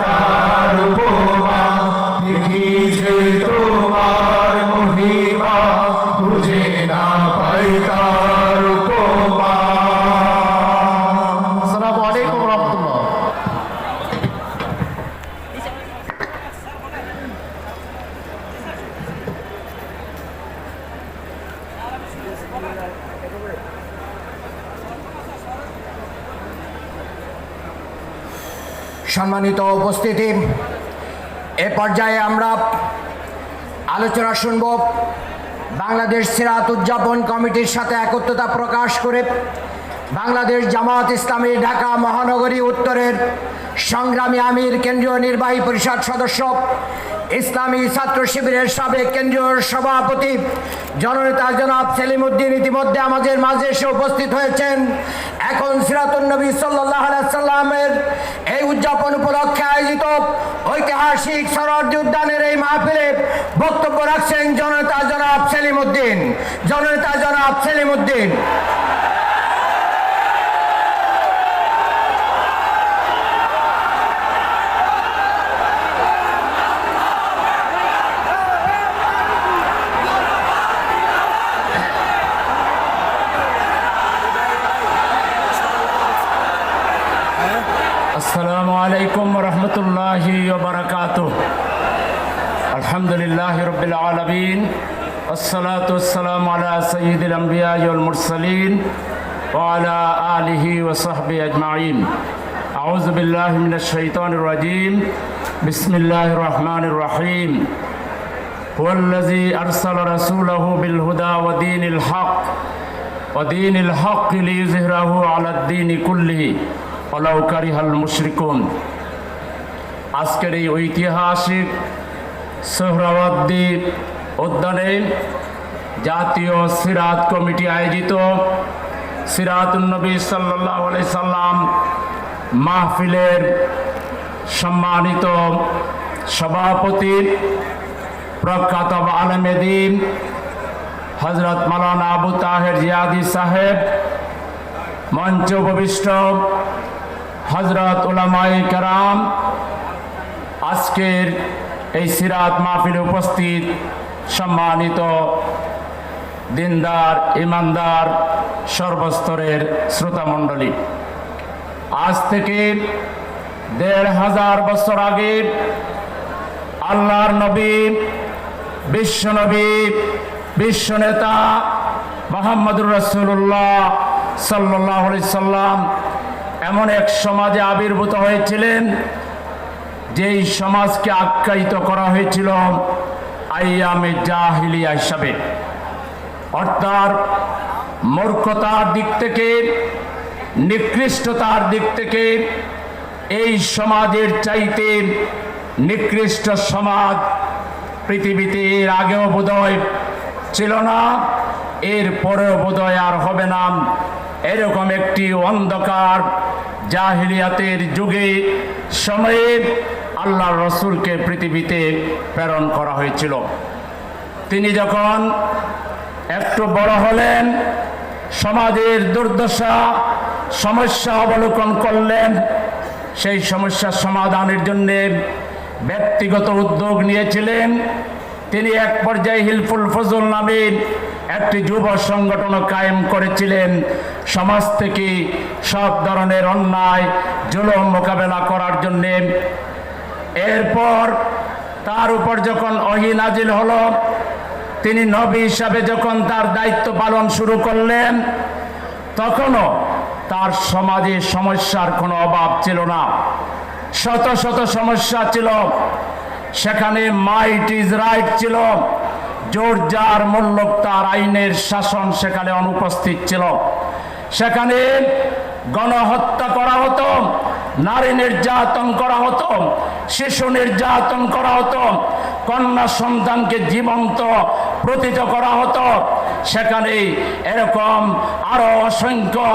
তার উপমা দেখিছে তোমার মহিমা খুঁজে না পাই তার উপমা। আসসালামু আলাইকুম রহমতুল্লাহ। সম্মানিত উপস্থিতি। এ পর্যায়ে আমরা আলোচনা শুনব বাংলাদেশ সিরাত উদযাপন কমিটির সাথে একত্রতা প্রকাশ করে বাংলাদেশ জামাত ইসলামী ঢাকা মহানগরী উত্তরের সংগ্রামী আমির কেন্দ্রীয় নির্বাহী পরিষদ সদস্য ইসলামী ছাত্র শিবিরের সাবেক কেন্দ্রীয় সভাপতি জননেতা জনাব সেলিম উদ্দিন ইতিমধ্যে আমাদের মাঝে এসে উপস্থিত হয়েছেন। এখন সিরাতুল নবী সাল্লাহ সাল্লামের এই উদযাপন উপলক্ষে আয়োজিত ঐতিহাসিক সরদি উদ্যানের এই মাহফিলে বক্তব্য রাখছেন জননেতা জনাব সেলিম উদ্দিন জননেতা জনাব সেলিম উদ্দিন والصلاة والسلام على سيد الأنبياء والمرسلين وعلى آله وصحبه أجمعين أعوذ بالله من الشيطان الرجيم بسم الله الرحمن الرحيم هو الذي أرسل رسوله بالهدى ودين الحق ودين الحق ليظهره على الدين كله ولو كره المشركون আজকের এই ঐতিহাসিক সোহরাওয়ার্দী উদ্যানে জাতীয় সিরাত কমিটি আয়োজিত সিরাতুন্নবী সাল্লাহ সাল্লাম মাহফিলের সম্মানিত সভাপতি প্রখ্যাত আলমেদিন হজরত মালানা আবু তাহের জিয়াদি সাহেব, মঞ্চ উপবিষ্ট হজরত উলামাই কারাম। আজকের এই সিরাত মাহফিলে উপস্থিত সম্মানিত দিনদার, ইমানদার, সর্বস্তরের শ্রোতামণ্ডলী, আজ থেকে দেড় হাজার বছর আগে আল্লাহর নবী, বিশ্ব নবী, বিশ্ব নেতা মোহাম্মদুর রসুল্লাহ সাল্লাহ সাল্লাম এমন এক সমাজে আবির্ভূত হয়েছিলেন, যেই সমাজকে আখ্যায়িত করা হয়েছিল আইয়ামে জাহিলিয়া হিসাবে। অর্থাৎ মূর্খতার দিক থেকে, নিকৃষ্টতার দিক থেকে এই সমাজের চাইতে নিকৃষ্ট সমাজ পৃথিবীতে এর আগেও বোধহয় ছিল না, এর পরেও বোধহয় আর হবে না। এরকম একটি অন্ধকার জাহিলিয়াতের যুগে, সময়ে আল্লাহ রসুলকে পৃথিবীতে প্রেরণ করা হয়েছিল। তিনি যখন একটু বড় হলেন, সমাজের দুর্দশা, সমস্যা অবলোকন করলেন, সেই সমস্যার সমাধানের জন্যে ব্যক্তিগত উদ্যোগ নিয়েছিলেন। তিনি এক পর্যায়ে হিলফুল ফজল নামে একটি যুব সংগঠন কায়েম করেছিলেন। সমাজ থেকে সব ধরনের অন্যায়, জুলম মোকাবেলা করার জন্যে এরপর তার উপর যখন অহি নাজিল হলো, তিনি নবী হিসাবে যখন তার দায়িত্ব পালন শুরু করলেন, তখনও তার সমাজে সমস্যার কোনো অভাব ছিল না। শত শত সমস্যা ছিল। সেখানে মাইট ইজ রাইট ছিল। জোর যার মূল্যক তার আইনের শাসন সেখানে অনুপস্থিত ছিল। সেখানে গণহত্যা করা হতো, নারী নির্যাতন করা হতো শিশু নির্যাতন করা হতো, কন্যা সন্তানকে জীবন্ত প্রতীত করা হতো। সেখানে এরকম আরও অসংখ্য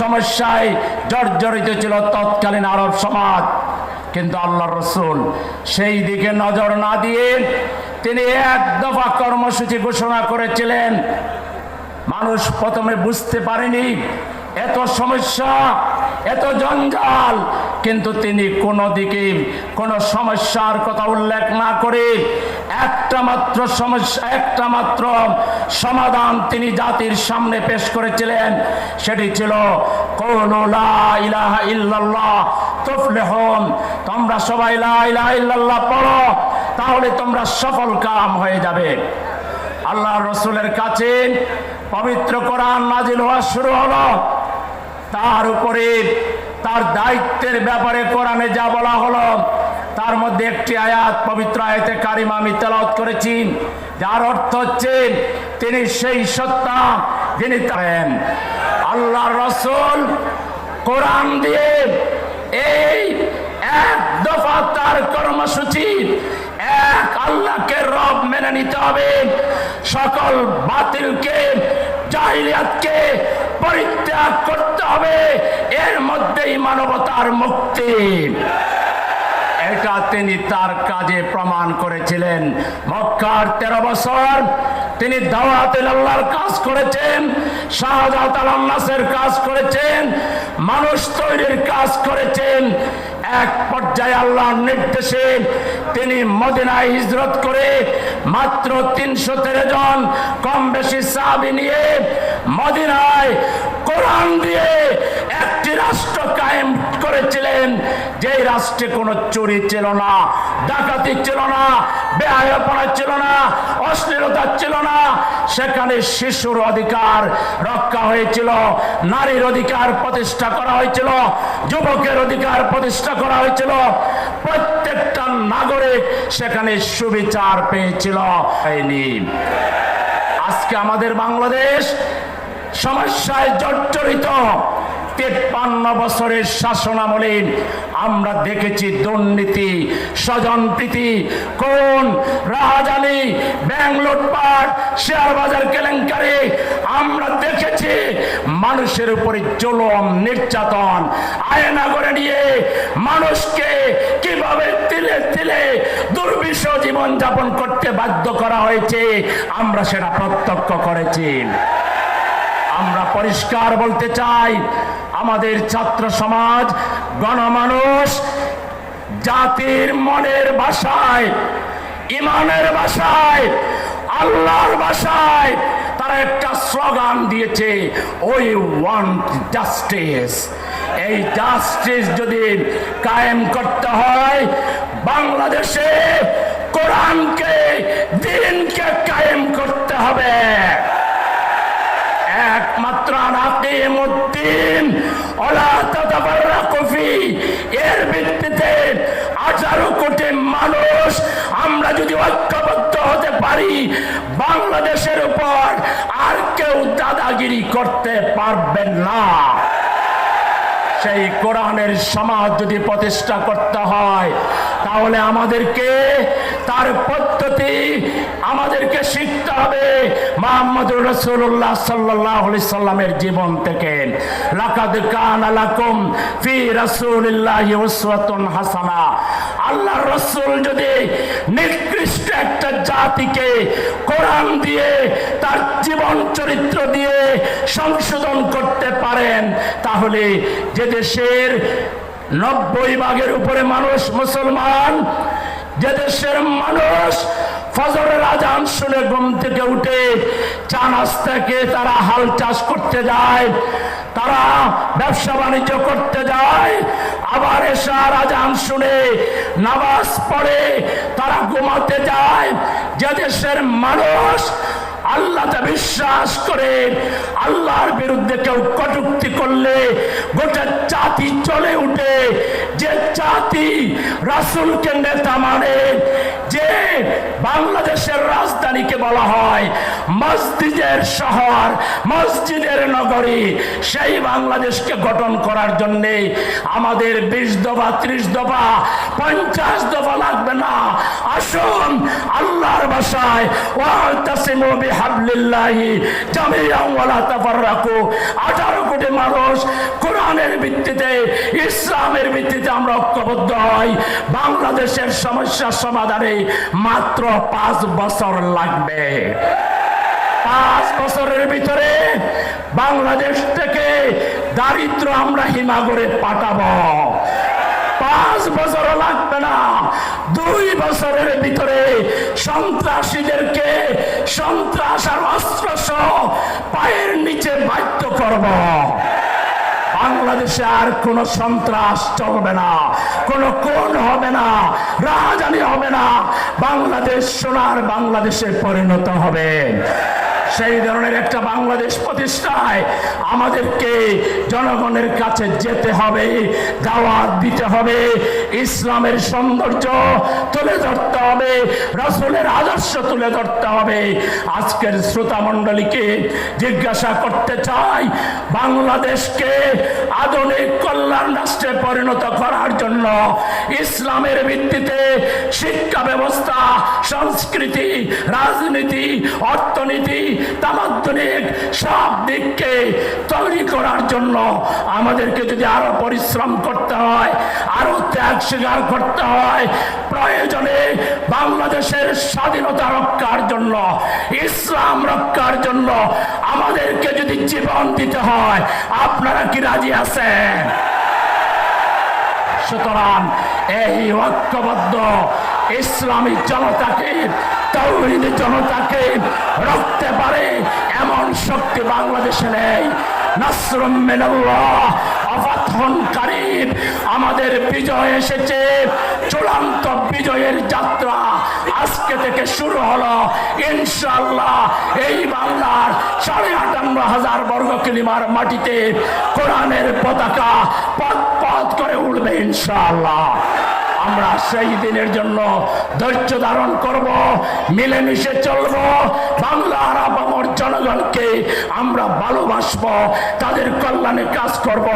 সমস্যায় জর্জরিত ছিল তৎকালীন আরব সমাজ। কিন্তু আল্লাহ রসুল সেই দিকে নজর না দিয়ে তিনি এক দফা কর্মসূচি ঘোষণা করেছিলেন। মানুষ প্রথমে বুঝতে পারেনি, এত সমস্যা, এত জঞ্জাল কিন্তু তিনি কোনো দিকে কোনো সমস্যার কথা উল্লেখ না করে একটা মাত্র সমস্যা, একটা মাত্র সমাধান তিনি জাতির সামনে পেশ করেছিলেন। সেটি ছিল তোমরা সবাই লা ইলাহা ইল্লাল্লাহ পড়ো, তাহলে তোমরা সফল কাম হয়ে যাবে। আল্লাহ রসুলের কাছে পবিত্র কোরআন নাজিল হওয়া শুরু হলো। তার উপরে তার দায়িত্বের ব্যাপারে কোরআনে যা বলা হলো, তার মধ্যে একটি আয়াত, পবিত্র আয়াতে কারিমা আমি তেলাওয়াত করেছি, যার অর্থ হচ্ছে তিনি সেই সত্তা যিনি তারেন। আল্লাহ রসুল কোরআন দিয়ে এই এক দফা তার কর্মসূচি, এক আল্লাহকে রব মেনে নিতে হবে। সকল বাতিলকে জাহিলিয়াতকে পরিত্যাগ করতে হবে। এর মধ্যেই মানবতার মুক্তি। এটা তিনি তার কাজে প্রমাণ করেছিলেন। মক্কার তেরো বছর তিনি দাওয়াতুল কাজ করেছেন শাহজাহাত আলান্নাসের কাজ করেছেন, মানুষ তৈরির কাজ করেছেন। এক পর্যায়ে আল্লাহর নির্দেশে তিনি মদিনায় হিজরত করে মাত্র তিনশো তেরো জন কম বেশি সাহাবি নিয়ে মদিনায় কোরআন দিয়ে একটি রাষ্ট্র কায়েম করেছিলেন। যেই রাষ্ট্রে কোনো চুরি ছিল না, ডাকাতি ছিল না বেহায়াপনা ছিল না, অশ্লীলতা ছিল না, সেখানে শিশুর অধিকার রক্ষা হয়েছিল, নারীর অধিকার প্রতিষ্ঠা করা হয়েছিল, যুবকের অধিকার প্রতিষ্ঠা করা হয়েছিল। প্রত্যেকটা নাগরিক সেখানে সুবিচার পেয়েছিল। আজকে আমাদের বাংলাদেশ সমস্যায় জর্জরিত। তেপ্পান্ন বছরের শাসনামলে আমরা দেখেছি দুর্নীতি, স্বজনপ্রীতি, কোন রাজানি ব্যাংক লুটপাট শেয়ার বাজার কেলেঙ্কারি। আমরা দেখেছি মানুষের উপরে জুলম, নির্যাতন, আয়না করে নিয়ে মানুষকে কীভাবে তিলে তিলে দুর্বিষ জীবন যাপন করতে বাধ্য করা হয়েছে, আমরা সেটা প্রত্যক্ষ করেছি। পরিষ্কার বলতে চাই, আমাদের ছাত্র সমাজ, গণমানুষ, জাতির মনের ভাষায়, ইমানের ভাষায়, আল্লাহর ভাষায় তারা একটা স্লোগান দিয়েছে ওই ওয়ান্ট জাস্টিস এই জাস্টিস যদি কায়েম করতে হয়, বাংলাদেশে কোরআনকে, দিনকে কায়েম করতে হবে একমাত্র নাকিমুদ্দিন ওলা তাতাবাররাকু ফি এর ভিত্তিতে আঠারো কোটি মানুষ আমরা যদি ঐক্যবদ্ধ হতে পারি, বাংলাদেশের উপর আর কেউ দাদাগিরি করতে পারবেন না। সেই কোরআনের সমাজ যদি প্রতিষ্ঠা করতে হয়, তাহলে আমাদেরকে তার পদ্ধতি আমাদেরকে শিখতে হবে মোহাম্মদুর রসুল্লাহ সাল্লাহ সাল্লামের জীবন থেকে। লাকাদ ফি উসওয়াতুন হাসানা। যদি নিকৃষ্ট একটা জাতিকে কোরআন দিয়ে, তার জীবন চরিত্র দিয়ে সংশোধন করতে পারেন, তাহলে যে দেশের নব্বই ভাগের উপরে মানুষ মুসলমান যে দেশের মানুষ ফজরের আজান শুনে ঘুম থেকে উঠে চা নাস্তাকে তারা হাল চাষ করতে যায়, তারা ব্যবসা বাণিজ্য করতে যায়, আবার এসার আজান শুনে নামাজ পড়ে তারা ঘুমাতে যায়। যে দেশের মানুষ আল্লাহতে বিশ্বাস করে, আল্লাহর বিরুদ্ধে কেউ কটুক্তি করলে গোটা জাতি চলে উঠে জাতি, রাসুলকে নেতা মানে যে বাংলাদেশের রাজধানীকে বলা হয় মসজিদের শহর, মসজিদের নগরী। সেই বাংলাদেশকে গঠন করার জন্য আমাদের বিশ দফা, ত্রিশ দফা, পঞ্চাশ দফা লাগবে না। আসুন আল্লাহর বাসায় 18 কোটি মানুষ কোরআনের ভিত্তিতে, ইসলামের ভিত্তিতে আমরা ঐক্যবদ্ধ হই। বাংলাদেশের সমস্যার সমাধানে মাত্র পাঁচ বছর লাগবে। পাঁচ বছরের ভিতরে বাংলাদেশ থেকে দারিদ্র আমরা হিমাগরে পাঠাবো। পাঁচ বছর লাগবে না। দুই বছরের ভিতরে সন্ত্রাসীদেরকে সন্ত্রাস আর অস্ত্র সহ পায়ের নিচে বাধ্য করব। বাংলাদেশে আর কোন সন্ত্রাস চলবে না, কোন কোন হবে না রাজানি হবে না। বাংলাদেশ সোনার বাংলাদেশে পরিণত হবে। সেই ধরনের একটা বাংলাদেশ প্রতিষ্ঠায় আমাদেরকে জনগণের কাছে যেতে হবে, দাওয়াত দিতে হবে, ইসলামের সৌন্দর্য তুলে ধরতে হবে, রসুলের আদর্শ তুলে ধরতে হবে। আজকের শ্রোতা মণ্ডলীকে জিজ্ঞাসা করতে চাই, বাংলাদেশকে আধুনিক কল্যাণ রাষ্ট্রে পরিণত করার জন্য ইসলামের ভিত্তিতে শিক্ষা ব্যবস্থা, সংস্কৃতি, রাজনীতি, অর্থনীতি তামাত্তনিক সব দিককে তৈরি করার জন্য আমাদেরকে যদি আরও পরিশ্রম করতে হয়, আরও ত্যাগ স্বীকার করতে হয়, প্রয়োজনে বাংলাদেশের স্বাধীনতা রক্ষার জন্য, ইসলাম রক্ষার জন্য আমাদেরকে যদি জীবন দিতে হয়, আপনারা কি রাজি আছেন? সুতরাং এই ঐক্যবদ্ধ ইসলামী জনতাকে, তৌহিদ জনতাকে রক্তে পারে এমন শক্তি বাংলাদেশে নেই। নাসরুম মিনাল্লাহ আমাদের বিজয় এসেছে। চূড়ান্ত বিজয়ের যাত্রা আজকে থেকে শুরু হলো। ইনশাআল্লাহ এই বাংলার সাড়ে আটান্ন হাজার বর্গ কিলিমার মাটিতে কোরআনের পতাকা পথ পথ করে উঠবে ইনশাআল্লাহ। আমরা সেই দিনের জন্য ধৈর্য ধারণ করব, মিলেমিশে চলব। বাংলার আপামর জনগণকে আমরা ভালোবাসবো, তাদের কল্যাণে কাজ করব।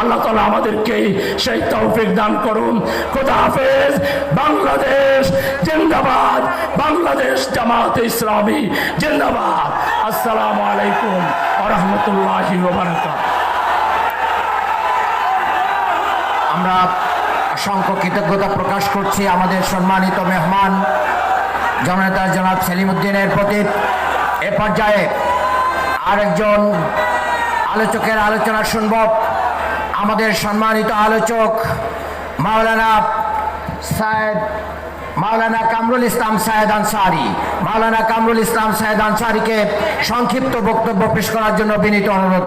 আল্লাহ তালা আমাদেরকে সেই তৌফিক দান করুন। খোদা হাফেজ। বাংলাদেশ জিন্দাবাদ। বাংলাদেশ জামাত ইসলামী জিন্দাবাদ। আসসালামু আলাইকুম আরহামতুল্লাহি আমরা অসংখ্য কৃতজ্ঞতা প্রকাশ করছি আমাদের সম্মানিত মেহমান, জননেতা জনাব সেলিমুদ্দিনের প্রতি। এ পর্যায়ে আরেকজন আলোচকের আলোচনা শুনব। আমাদের সম্মানিত আলোচক মাওলানা সায়েদ, মাওলানা কামরুল ইসলাম সায়েদ আনসারি। মাওলানা কামরুল ইসলাম সায়েদ আনসারিকে সংক্ষিপ্ত বক্তব্য পেশ করার জন্য বিনীত অনুরোধ